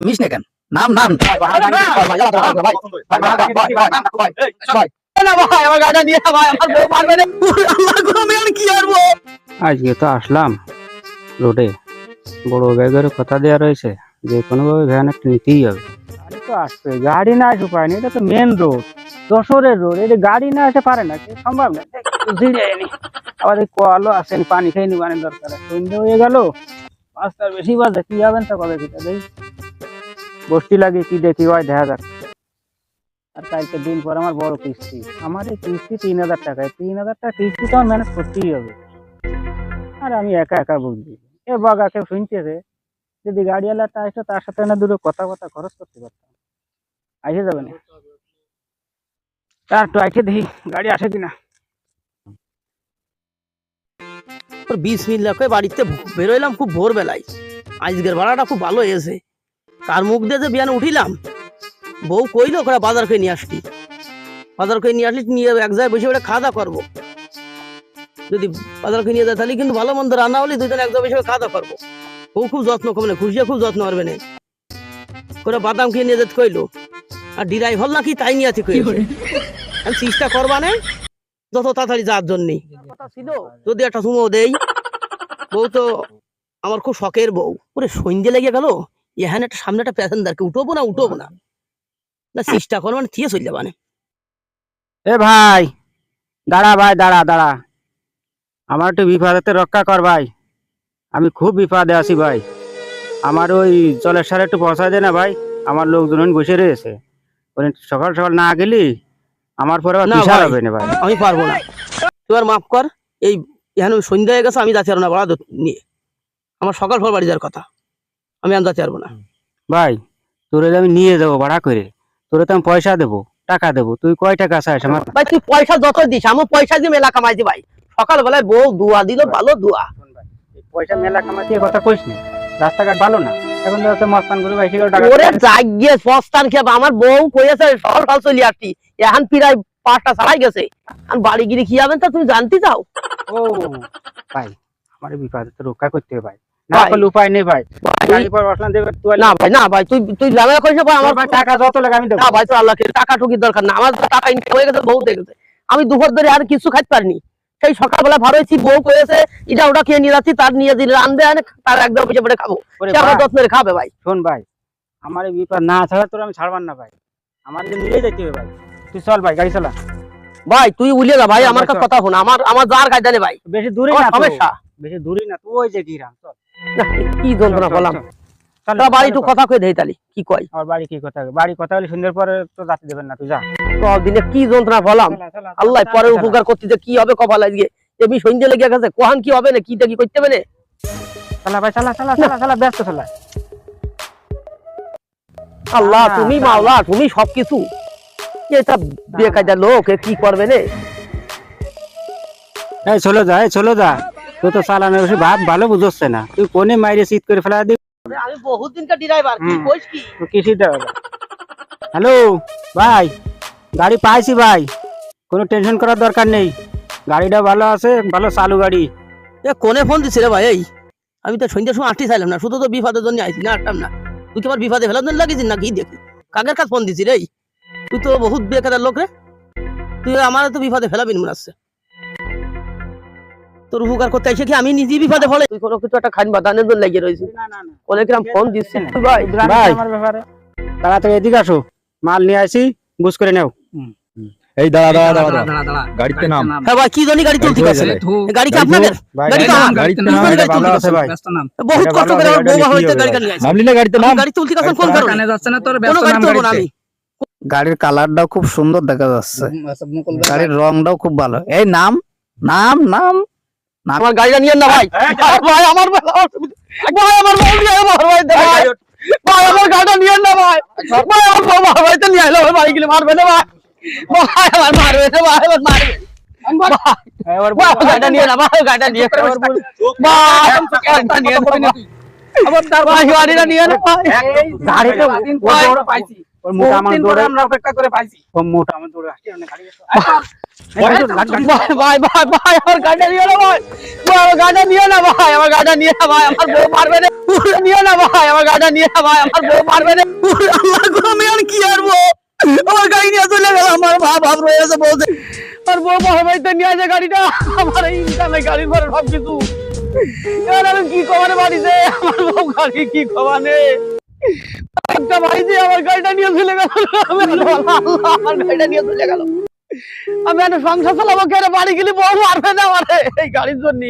Miss না কেন নাম নাম আজকে তো আসলাম রোডে বড় ব্যাগের কথা দেওয়া রয়েছে যে কোনোভাবে ভ্যান একটা নিতেই হবে গাড়ি তো আসবে গাড়ি না আসে পায়নি এটা তো মেন রোড যশোরের রোড এটা গাড়ি না আসে পারে না সম্ভব না আবার এই কলও আসেন পানি খেয়ে নিবানের দরকার। সন্ধ্যে হয়ে গেল পাঁচটার বেশি বাজে কি যাবেন তো কবে কিটা বসতি লাগে কি দেখি? হয় দেখা যাক। আর কালকে দিন পর আমার বড় কিস্তি। আমার এই কিস্তি তিন হাজার টাকায়। তিন হাজার টাকা কিস্তি তো আমার ম্যানেজ করতেই হবে। আর আমি একা একা বুঝলি এ বাগা কেউ শুনতেছে যদি গাড়িওয়ালাটা আসতো তার সাথে না দুটো কথা কথা খরচ করতে পারতাম। আসে যাবে না। তার একটু আসে দেখি গাড়ি আসে কিনা। তোর বিশ মিনিট লাগে বাড়িতে বেরোইলাম খুব ভোরবেলায়। আজকের ভাড়াটা খুব ভালো এসে কার মুখ দিয়ে যে বিয়ানে উঠিলাম বউ কইলো ওরা বাজার খেয়ে নিয়ে আসলি বাজার খেয়ে নিয়ে আসলি নিয়ে এক জায়গায় বসে ওটা খাওয়া দাওয়া করব। যদি বাজার খেয়ে নিয়ে যায় তাহলে কিন্তু ভালো মন্দ রান্না হলে দুজন এক জায়গায় বসে খাওয়া দাওয়া করব। বউ খুব যত্ন করবে না খুশিয়া খুব যত্ন করবে না। করে বাদাম খেয়ে নিয়ে যেতে কইলো আর ডিরাই হল নাকি তাই নিয়ে আছে কইলো? আমি চেষ্টা করবা না যত তাড়াতাড়ি যাওয়ার জন্যে। ছিল যদি একটা সুমো দেই বউ তো আমার খুব শখের বউ। ওরে সন্ধ্যে লেগে গেল এখানে একটা সামনে একটা প্যাসেঞ্জারকে উঠবো না উঠবো না। না চেষ্টা করো মানে থিয়ে চলে যাবানে। এ ভাই দাঁড়া ভাই দাঁড়া দাঁড়া। আমার একটু বিপদেতে রক্ষা কর ভাই। আমি খুব বিপদে আছি ভাই। আমার ওই জলের সারে একটু পৌঁছায় দে না ভাই। আমার লোকজন বসে রয়েছে। সকাল সকাল না গেলি আমার পরে বিশাল। হবে না ভাই। আমি পারব না। তুই আর মাফ কর এই এখানে সন্ধ্যা হয়ে গেছে আমি যাচ্ছি আর না বাড়া নিয়ে। আমার সকাল ফল বাড়ি যাওয়ার কথা। আমি যাচ্ছি পারব না। ভাই তোরে আমি নিয়ে যাব ভাড়া করে তোরে তো আমি পয়সা দেবো টাকা দেবো তুই কয় টাকা চাস আমার? ভাই তুই পয়সা যত দিস আমি পয়সা দিয়ে মেলা কামাইছি ভাই। সকালবেলায় বউ দুয়া দিল ভালো দুয়া। পয়সা মেলা কামাতে কথা কইস না রাস্তাঘাট ভালো না? এখন তো মস্তান করে ভাই টাকা ওরে জাগিয়ে সস্তান আমার বউ কইয়াছে সকাল সকাল চলে আসছি এখন প্রায় পাঁচটা ছাড়াই গেছে। আর বাড়ি গিয়ে কি যাবেন তা তুমি জানতে চাও? ও ভাই আমার বিপদে তো রক্ষা করতে হবে ভাই। না করলে উপায় নেই ভাই। ভাই, গাড়ি পর বসলাম দেবে তুই না ভাই না ভাই তুই তুই ঝামেলা করিস না ভাই আমার আমার টাকা যত লাগে আমি না ভাই তো আল্লাহকে টাকা টুকির দরকার না আমার টাকা ইনকাম হয়ে গেছে বউ দেখেছে আমি দুপুর ধরে আর কিছু খাইতে পারিনি। সেই সকালবেলা ভালো হয়েছি বউ করেছে এটা ওটা খেয়ে নিয়ে যাচ্ছি তার নিয়ে দিলে আনবে আনে তার একদম বসে পড়ে খাব। আমার ভাই, খাবে ভাই। শোন ভাই আমার এই বিপদ না ছাড়া তোর আমি ছাড়বার না ভাই। আমার নিয়ে যেতে হবে ভাই। তুই চল ভাই গাড়ি চালা। ভাই তুই উলিয়ে যা ভাই আমার কথা শোন আমার আমার যার নেই ভাই। বেশি দূরে না সমস্যা। বেশি দূরে না তুই ওই যে গিরাম চল। না, কি যন্ত্রণা চল, বললাম চল, চল, তোরা বাড়ি একটু কথা কয়ে দেই তালি কি কয়? আমার বাড়ি কি কথা বাড়ি কথা হলে সন্ধ্যের পরে তো যাতে দেবেন না তুই যা। তো দিনে কি যন্ত্রণা বললাম চালা, চালা, আল্লাহ পরে উপকার করতে যে কি হবে কপাল আজকে। এমনি সন্ধ্যে লেগে গেছে কোহান কি হবে না কি কি করতে হবে না? চালা ভাই চালা চালা চালা চালা ব্যস্ত চালা। আল্লাহ তুমি। মাওলা তুমি সবকিছু। এটা বেকায়দা লোক কি করবে রে চলে যা চলে যা। তো চালানো বেশি ভাব ভালো বুঝছে না। তুই কোনে মাইরে করে ফেলা দি আমি বহুত দিনকার ড্রাইভার কি হুম। কি? তো হ্যালো ভাই গাড়ি পাইছি ভাই। কোনো টেনশন করার দরকার নেই। গাড়িটা ভালো আছে ভালো চালু গাড়ি। এ কোনে ফোন দিছে রে ভাই এই? আমি তো সন্ধ্যার সময় আটটি চাইলাম না শুধু তো বিপদের জন্য আইছি না আটটাম না। তুই কি আমার বিপদে ফেলার জন্য লাগিয়েছিস না কি দেখি। কাকের কাছে ফোন দিছি রে তুই তো বহুত বেকার লোক রে। তুই আমার তো বিপদে ফেলাবি মনে হচ্ছে। তোর উপকার করতে এসে কি আমি নিজেই বিপদে ফলে তুই কোনো কিছু একটা খান বাদানের জন্য লাগিয়ে রয়েছিস। না না না। কোনে কিরাম ফোন দিচ্ছি। ভাই ভাই। তাড়াতাড়ি এদিকে আসো। মাল নিয়ে আসি বুঝ করে নেও। এই দাঁড়া দাঁড়া দাঁড়া দাঁড়া। গাড়িতে নাম। হ্যাঁ ভাই কি জন্য গাড়ি চলতে আছে। গাড়ি কি আপনাদের? গাড়ি তো আমার। গাড়িতে নাম। এটা গাড়ি ভালো আছে ভাই। বহুত কষ্ট করে আমার বউ এটা বাবা হইতে গাড়ি নিয়ে আসি। নামলি না গাড়িতে নাম। গাড়ি গেছেন কোন কারণে যাচ্ছে না তোর গাড়ি তুলবো আমি। গাড়ির কালারটাও খুব সুন্দর দেখা যাচ্ছে। গাড়ির রংটাও খুব ভালো। এই নাম নাম নাম। আমার গাড়িটা নিয়ে না ভাই। ভাই আমার ভাই আমার ভাই ভাই ভাই আমার গাড়িটা নিয়ে না ভাই। ভাই আমার বউ আমার বাড়িতে নিয়ে আইলো ভাই গেলে মারবে না ভাই। ভাই আমার মারবে না ভাই আমার মারবে। ভাই ভাই, গাড়িটা নিয়ে না ভাই। গাড়িটা আমার গাড়ি গাড়ি নিয়ে গাড়ি চলে গেল আমার মা বাপ রয়েছে বলতে আর বউ বাড়িতে নিয়ে আসে গাড়িটা আমার এই ইনকামে গাড়ির ঘরে সব কিছু এবার আমি কি কমানে বাড়িতে আমার বউ গাড়ি কি কমানে একটা দিয়ে আমার গাড়িটা নিয়ে চলে গেল। আমার গাড়িটা নিয়ে চলে গেল। আমি একটা সংসার চালাবো কে বাড়ি গেলে বউ মারবে না আমার? এই গাড়ির জন্য